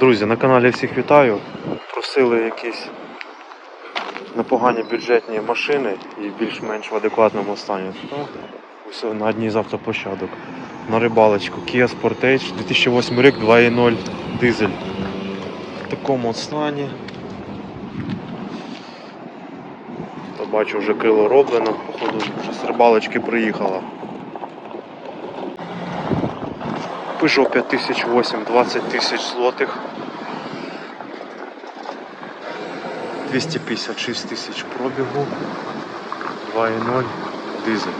Друзі, на каналі всіх вітаю. Просили якісь непогані бюджетні машини і більш-менш в адекватному стані. Ось на одній з автоплощадок. На рибалочку Kia Sportage 2008 рік 2.0 дизель. В такому стані. Бачу вже крило роблено, походу з рибалочки приїхала. Peugeot 5008, 20 тисяч злотих. 256 тисяч пробігу. 2.0 дизель.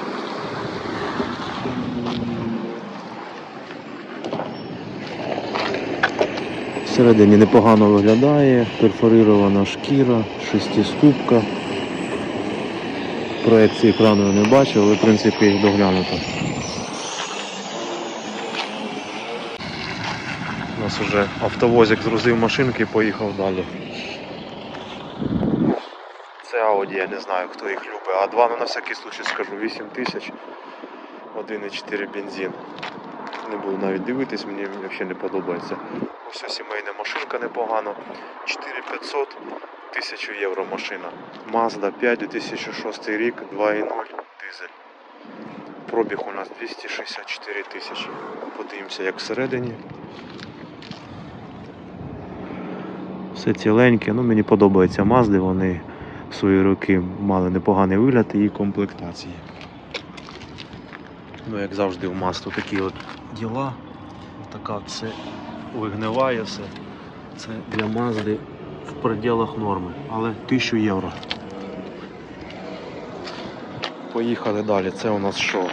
Всередині непогано виглядає, перфорирована шкіра, шестиступка. Проекції екрану я не бачив, але в принципі їх доглянуто. Нас вже автовозик згрузив машинки і поїхав далі. Це Audi, я не знаю хто їх любить. А 2 ну на всякий случай скажу 8 тисяч 1,4 бензин. Не буду навіть дивитись, мені взагалі не подобається. Ось сімейна машинка непогано. 4500 1000 євро машина. Mazda 5 2006 рік, 2.0 дизель. Пробіг у нас 264 тисячі. Подивимося як всередині. Все ціленьке, ну мені подобаються Мазди, вони в свої роки мали непоганий вигляд і комплектації. Ну, як завжди в Мазду такі от діла. Така це вигниває все. Це для Мазди в пределах норми, але 1000 євро. Поїхали далі. Це у нас що?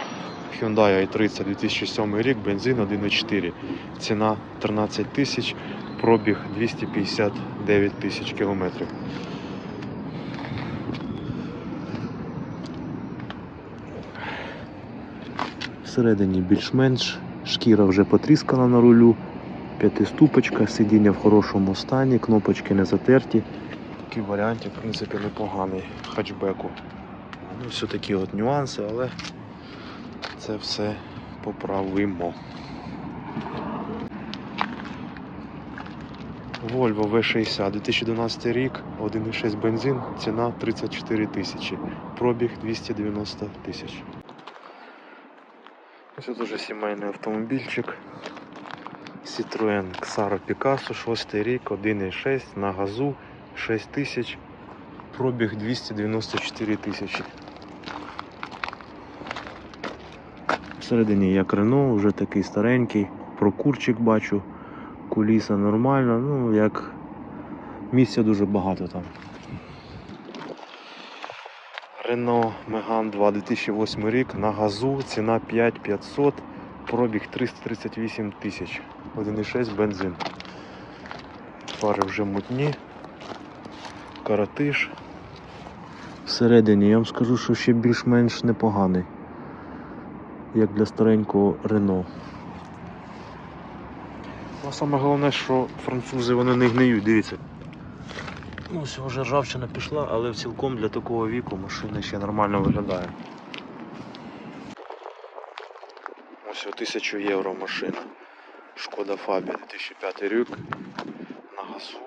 Hyundai i30 2007 рік, бензин 1.4. Ціна 13 тисяч, пробіг 259 тисяч кілометрів. Всередині більш-менш шкіра вже потріскана на рулю, п'ятиступочка, сидіння в хорошому стані, кнопочки не затерті. Такий варіантик, в принципі, непоганий хатчбеку. Ну, все такі от нюанси, але це все поправимо. Volvo V60, 2012 рік, 1,6 бензин, ціна 34 тисячі, пробіг 290 тисяч. Ось тут уже сімейний автомобільчик. Citroen Xaro Picasso, 6 рік, 1,6 на газу, 6 тисяч, пробіг 294 тисячі. Всередині як Рено, вже такий старенький, прокурчик бачу, куліса нормальна, ну як місця дуже багато там. Renault Megane 2 2008 рік на газу, ціна 5500, пробіг 338 тисяч, 1,6 бензин. Фари вже мутні, каратиш. Всередині я вам скажу, що ще більш-менш непоганий, як для старенького Renault. Саме головне, що французи вони не гниють, дивіться. Ну, вже ржавчина пішла, але цілком для такого віку машина ще нормально виглядає. Ось 1000 євро машина. Шкода Фабія 2005 рік. На газу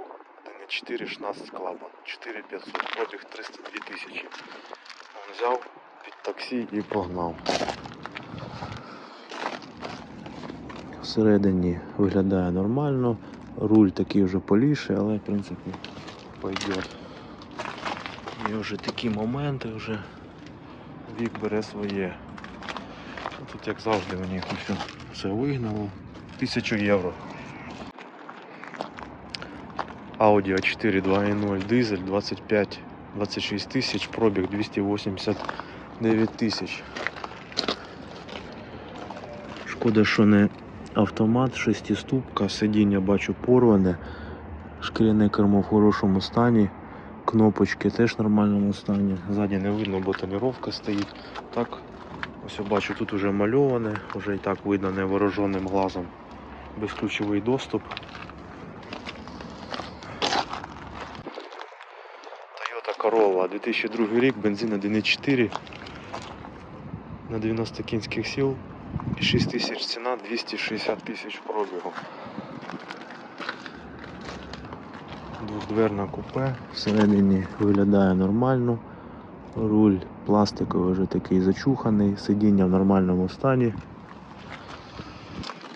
1.4 16 клапан. 4500, пробіг 302 тисячі. Взяв під таксі і погнав. Всередині виглядає нормально. Руль такий вже поліше, але в принципі пойдет. Є вже такі моменти, вже вік бере своє. Тут як завжди мені все, все вигнало. 1000 євро. Audi A4 2.0 дизель 25 26 тисяч, пробіг 289 тисяч. Шкода, що не автомат, шестиступка, сидіння бачу порване. Шкіряне кермо в хорошому стані. Кнопочки теж в нормальному стані. Ззаді не видно, бо тоніровка стоїть. Так, ось бачу, тут вже мальоване, вже і так видно невооруженим глазом. Безключовий доступ. Toyota Corolla, 2002 рік, бензин 1.4 на 90 кінських сил. 6 тисяч ціна, 260 тисяч пробігу. Двохдверна купе. Всередині виглядає нормально. Руль пластиковий вже такий зачуханий, сидіння в нормальному стані.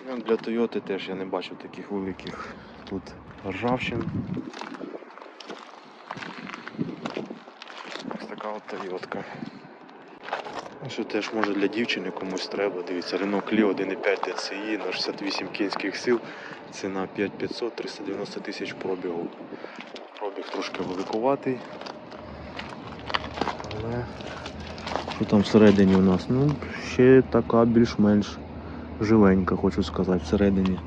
Ну, Для Тойоти теж я не бачу таких великих тут ржавчин. Ось така от Тойотка. Що теж може для дівчини комусь треба. Дивіться, Renault Clio 1.5 DCI на 68 кінських сил. Ціна 5500, 390 тисяч пробігу. Пробіг трошки великуватий. Але що там всередині у нас? Ну, ще така більш-менш живенька, хочу сказати, всередині.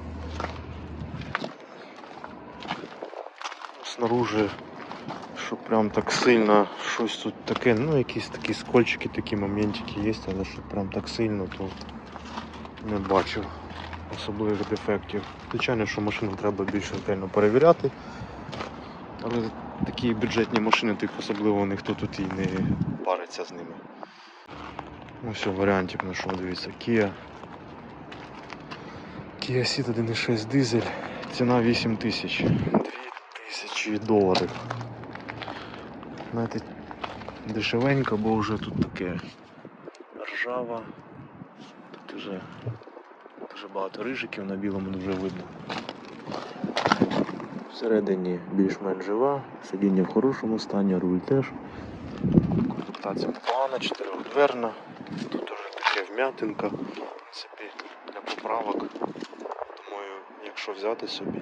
Снаружи, що прям так сильно щось тут таке, ну якісь такі скольчики, такі моментики є, але що прям так сильно, то не бачу особливих дефектів. Звичайно, що машину треба більш ретельно перевіряти. Але такі бюджетні машини, так особливо ніхто тут і не париться з ними. Ну все, варіантик знайшов, дивіться, Kia. Kia Ceed 1.6 дизель, ціна 8 тисяч. 2 тисячі доларів. Знаєте, дешевенько, бо вже тут таке ржава. Тут вже дуже багато рижиків на білому дуже видно. Всередині більш-менш жива, сидіння в хорошому стані, руль теж. Комплектація непогана, чотирьохдверна. Тут уже таке вм'ятинка. В принципі, для поправок. Думаю, якщо взяти собі,